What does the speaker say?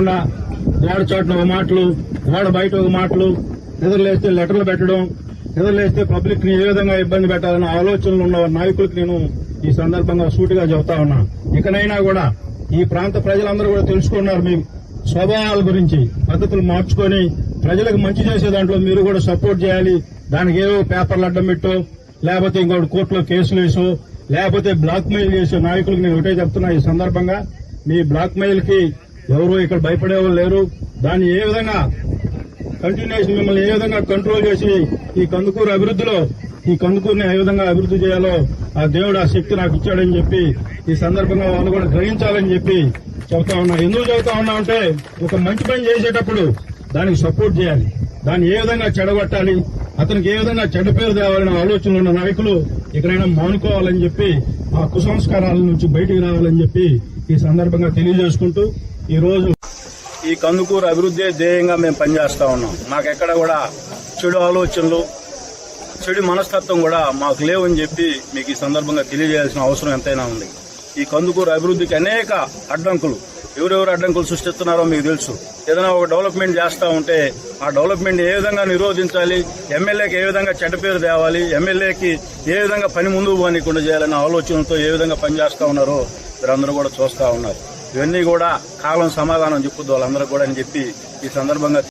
లేకుండా గోడ చాటున ఒక మాటలు గోడ బయట ఒక మాటలు నిద్రలేస్తే లెటర్లు పెట్టడం నిద్రలేస్తే పబ్లిక్ని ఏ విధంగా ఇబ్బంది పెట్టాలన్న ఆలోచనలు ఉన్న నాయకులకు నేను ఈ సందర్భంగా సూటిగా చెబుతా ఉన్నా. ఇకనైనా కూడా ఈ ప్రాంత ప్రజలందరూ కూడా తెలుసుకున్నారు మీ స్వభావాల గురించి పద్ధతులు మార్చుకొని ప్రజలకు మంచి చేసే దాంట్లో మీరు కూడా సపోర్ట్ చేయాలి. దానికి ఏవో పేపర్లు అడ్డం పెట్టో లేకపోతే ఇంకోటి కోర్టులో కేసులు వేసో లేకపోతే బ్లాక్ మెయిల్ చేసే నాయకులకు నేను ఒకటే చెప్తున్నా ఈ సందర్భంగా. మీ బ్లాక్ మెయిల్కి ఎవరు ఇక్కడ భయపడేవాళ్ళు లేరు. దాన్ని ఏ విధంగా కంటిన్యూషన్ మిమ్మల్ని ఏ విధంగా కంట్రోల్ చేసి ఈ కందుకూరు అభివృద్ధిలో ఈ కందుకూరుని ఏ విధంగా అభివృద్ధి చేయాలో ఆ దేవుడు ఆ శక్తి నాకు ఇచ్చాడని చెప్పి ఈ సందర్భంగా వాళ్ళు కూడా గ్రహించాలని చెప్పి చెబుతా ఉన్నా. ఎందుకు చెబుతా ఉన్నా అంటే ఒక మంచి పని చేసేటప్పుడు దానికి సపోర్ట్ చేయాలి. దాన్ని ఏ విధంగా చెడగొట్టాలి అతనికి ఏ విధంగా చెడ్డ పేరు తేవాలనే ఆలోచనలు ఉన్న నాయకులు ఎక్కడైనా మానుకోవాలని చెప్పి ఆ కుసంస్కారాల నుంచి బయటికి రావాలని చెప్పి ఈ సందర్భంగా తెలియజేసుకుంటూ ఈరోజు ఈ కందుకూరు అభివృద్ధి ధ్యేయంగా మేము పనిచేస్తా ఉన్నాం. మాకెక్కడ కూడా చెడు ఆలోచనలు చెడు మనస్తత్వం కూడా మాకు లేవని చెప్పి మీకు ఈ సందర్భంగా తెలియజేయాల్సిన అవసరం ఎంతైనా ఉంది. ఈ కందుకూరు అభివృద్ధికి అనేక అడ్డంకులు. ఎవరెవరు అడ్డంకులు సృష్టిస్తున్నారో మీకు తెలుసు. ఏదైనా ఒక డెవలప్మెంట్ చేస్తా ఉంటే ఆ డెవలప్మెంట్ ఏ విధంగా నిరోధించాలి ఎమ్మెల్యేకి ఏ విధంగా చెడ్డ పేరు తేవాలి ఎమ్మెల్యేకి ఏ విధంగా పని ముందుకు పోనీకుండా చేయాలనే ఆలోచనతో ఏ విధంగా పనిచేస్తా ఉన్నారో మీరందరూ కూడా చూస్తా ఉన్నారు. ఇవన్నీ కూడా కాలం సమాధానం చెప్పుద్దు వాళ్ళందరూ కూడా అని చెప్పి ఈ సందర్భంగా